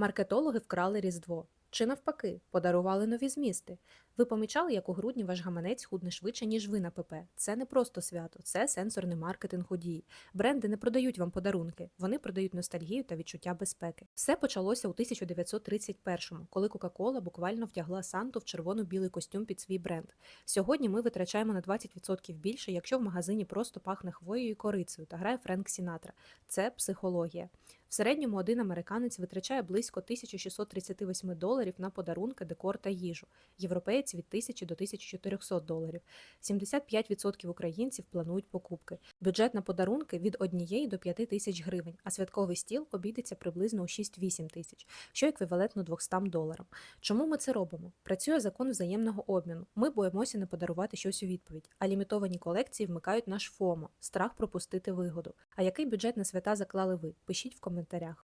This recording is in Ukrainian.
Маркетологи вкрали Різдво. Чи навпаки, подарували нові змісти. Ви помічали, як у грудні ваш гаманець худне швидше, ніж ви на ПП. Це не просто свято, це сенсорний маркетинг у дії. Бренди не продають вам подарунки, вони продають ностальгію та відчуття безпеки. Все почалося у 1931-му, коли Кока-Кола буквально вдягла Санту в червоно-білий костюм під свій бренд. Сьогодні ми витрачаємо на 20% більше, якщо в магазині просто пахне хвоєю і корицею та грає Френк Сінатра. Це психологія. В середньому один американець витрачає близько 1638 доларів на подарунки, декор та їжу. Європеєць від 1000 до 1400 доларів. 75% українців планують покупки. Бюджет на подарунки від 1 до 5 тисяч гривень, а святковий стіл обійдеться приблизно у 6-8 тисяч, що еквівалентно 200 доларам. Чому ми це робимо? Працює закон взаємного обміну. Ми боїмося не подарувати щось у відповідь, а лімітовані колекції вмикають наш ФОМО – страх пропустити вигоду. А який бюджет на свята заклали ви? Пишіть в коментарях.